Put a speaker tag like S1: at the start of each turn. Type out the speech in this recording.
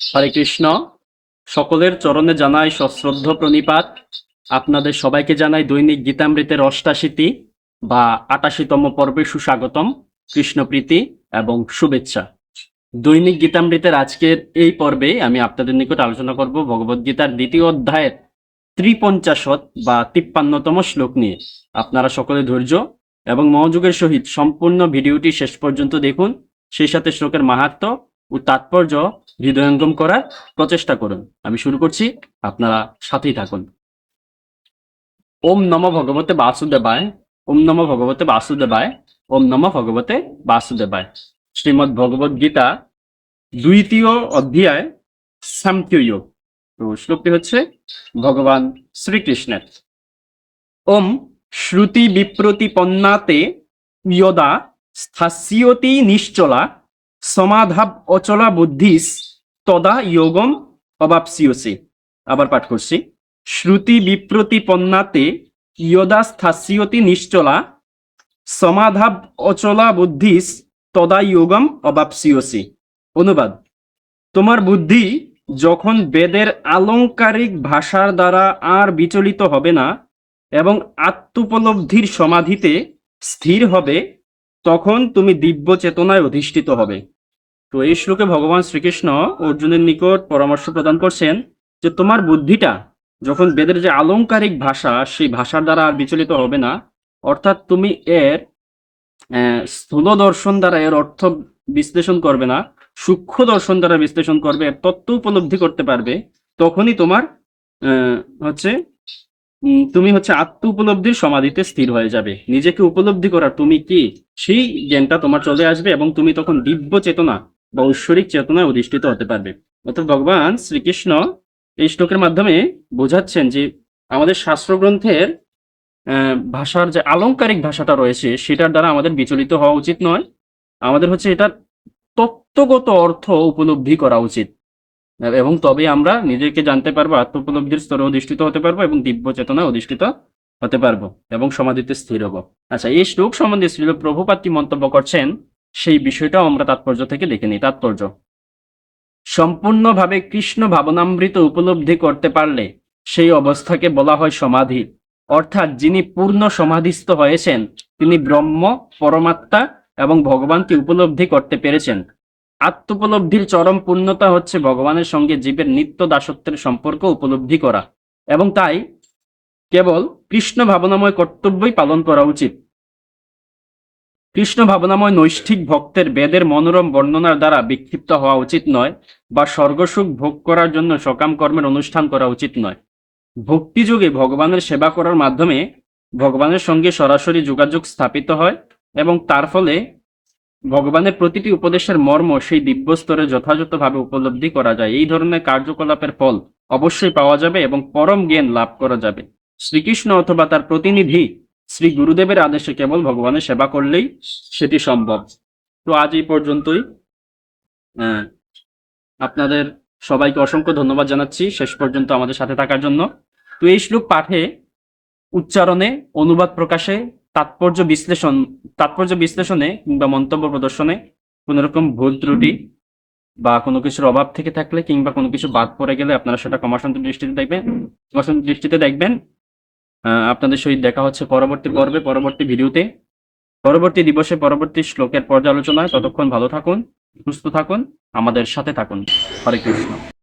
S1: হরে কৃষ্ণ। সকলের চরণে জানাই সশ্রদ্ধ প্রণিপাত। আপনাদের সবাইকে জানাই দৈনিক গীতামৃতের অষ্টাশীতি বা আটাশিতম পর্বে সুস্বাগতম কৃষ্ণপ্রীতি এবং শুভেচ্ছা। দৈনিক গীতামৃতের আজকের এই পর্বে আমি আপনাদের নিকট আলোচনা করব ভগবদ্গীতার দ্বিতীয় অধ্যায়ের ত্রিপঞ্চাশত বা তিপ্পান্নতম শ্লোক নিয়ে। আপনারা সকলে ধৈর্য এবং মনোযোগের সহিত সম্পূর্ণ ভিডিওটি শেষ পর্যন্ত দেখুন। সেই সাথে শ্লোকের মাহাত্ম ও তাৎপর্য হৃদয়ঙ্গম করার প্রচেষ্টা করুন। আমি শুরু করছি, আপনারা সাথেই থাকুন। ওম নম ভগবতে বাসুদেবায়, ওম নম ভগবতে বাসুদেবায়, ওম নম ভগবতে বাসুদেবায়। শ্রীমদ্ ভগবদ গীতা দ্বিতীয় অধ্যায় সামত্যয়োগ তো শ্লোকটি হচ্ছে, ভগবান শ্রীকৃষ্ণের। ওম শ্রুতি বিপ্রতিপন্নাতে ইয়দা স্থাস্যতি নিশ্চলা সমাধাব অচলা বুদ্ধিস তদা যোগম অবাপসিয়সি। আবার পাঠ করছি। শ্রুতি বিপ্রতিপন্নাতে ইয়দা স্থাস্যতি নিশ্চলা, সমাধাব অচলা বুদ্ধিস তদা যোগম অবাপসিয়সি। অনুবাদ, তোমার বুদ্ধি যখন বেদের আলংকারিক ভাষার দ্বারা আর বিচলিত হবে না এবং আত্মোপলব্ধির সমাধিতে স্থির হবে, তখন তুমি দিব্য চেতনায় অধিষ্ঠিত হবে। তো এই শ্লোকে ভগবান শ্রীকৃষ্ণ অর্জুনের নিকট পরামর্শ প্রদান করছেন যে তোমার বুদ্ধিটা যখন বেদের যে আলংকারিক ভাষা, সেই ভাষার দ্বারা আর বিচলিত হবে না, অর্থাৎ তুমি এর স্থূল দর্শন দ্বারা এর অর্থ বিশ্লেষণ করবে না, সূক্ষ্ম দর্শন দ্বারা বিশ্লেষণ করবে, এর তত্ত্ব উপলব্ধি করতে পারবে, তখনই তোমার হচ্ছে তুমি হচ্ছে আত্ম উপলব্ধির সমাধিতে স্থির হয়ে যাবে। নিজেকে উপলব্ধি করার তুমি কি? সেই জ্ঞানটা তোমার চলে আসবে এবং তুমি তখন দিব্য চেতনা বা ঐশ্বরিক চেতনায় অধিষ্ঠিত হতে পারবে। অর্থাৎ ভগবান শ্রীকৃষ্ণ এই শ্লোকের মাধ্যমে বোঝাচ্ছেন যে আমাদের শাস্ত্রগ্রন্থের ভাষার যে আলংকারিক ভাষাটা রয়েছে, সেটার দ্বারা আমাদের বিচলিত হওয়া উচিত নয়। আমাদের হচ্ছে এটার তত্ত্বগত অর্থ উপলব্ধি করা উচিত। এবং তবে আমরা নিজেকে জানতে পারব আত্ম উপলব্ধির স্তরে অধিষ্ঠিত হতে পারব এবং দিব্য চেতনায় অধিষ্ঠিত হতে পারব এবং সমাধিতে স্থির হব। আচ্ছা এই শ্লোক সম্বন্ধে শ্রীল প্রভুপাত্রী মন্তব্য করছেন? সেই বিষয়টাও আমরা তাৎপর্য থেকে দেখে নিই। তাৎপর্য। সম্পূর্ণভাবে কৃষ্ণ ভাবনামৃত উপলব্ধি করতে পারলে সেই অবস্থাকে বলা হয় সমাধি। অর্থাৎ যিনি পূর্ণ সমাধিস্থ হয়েছেন, তিনি ব্রহ্ম, পরমাত্মা এবং ভগবানকে উপলব্ধি করতে পেরেছেন। আত্মোপলব্ধির চরম পূর্ণতা হচ্ছে ভগবানের সঙ্গে জীবের নিত্য দাসত্বের সম্পর্ক উপলব্ধি করা। এবং তাই কেবল কৃষ্ণ ভাবনাময় কর্তব্যই পালন করা উচিত। কৃষ্ণ ভাবনাময় নৈষ্ঠিক ভক্তের বেদের মনোরম বর্ণনার দ্বারা বিক্ষিপ্ত হওয়া উচিত নয় বা স্বর্গসুখ ভোগ করার জন্য সকাম কর্মের অনুষ্ঠান করা উচিত নয়। ভক্তিযোগে ভগবানের সেবা করার মাধ্যমে ভগবানের সঙ্গে সরাসরি যোগাযোগ স্থাপিত হয় এবং তার ফলে ভগবানের প্রতিটি উপদেশের মর্ম সেই দিব্য স্তরে যথাযথভাবে উপলব্ধি করা যায়। এই ধরনের কার্যকলাপের ফল অবশ্যই পাওয়া যাবে এবং পরম জ্ঞান লাভ করা যাবে। শ্রীকৃষ্ণ অথবা তার প্রতিনিধি শ্রী গুরুদেবের আদেশে কেবল ভগবানের সেবা করলেই সেটি সম্ভব। তো আজ এই পর্যন্তই। আপনাদের সবাইকে অসংখ্য ধন্যবাদ জানাচ্ছি শেষ পর্যন্ত আমাদের সাথে থাকার জন্য। তো এই শ্লোক পাঠে উচ্চারণে, অনুবাদ প্রকাশে, তাৎপর্য বিশ্লেষণ, তাৎপর্য বিশ্লেষণে কিংবা মন্তব্য প্রদর্শনে কোনো রকম ভুল ত্রুটি বা কোনো কিছুর অভাব থেকে থাকলে কিংবা কোনো কিছু বাদ পড়ে গেলে আপনারা সেটা ক্ষমাসন্ত দৃষ্টিতে দেখবেন ক্ষমাসন্ত দৃষ্টিতে দেখবেন। আপনাদের সহিত দেখা হচ্ছে পরবর্তী পর্বে, পরবর্তী ভিডিওতে। পরবর্তী দিবসে, পরবর্তী শ্লোকের পর্যালোচনায় ততক্ষণ ভালো থাকুন, সুস্থ থাকুন, আমাদের সাথে থাকুন। হরে কৃষ্ণ।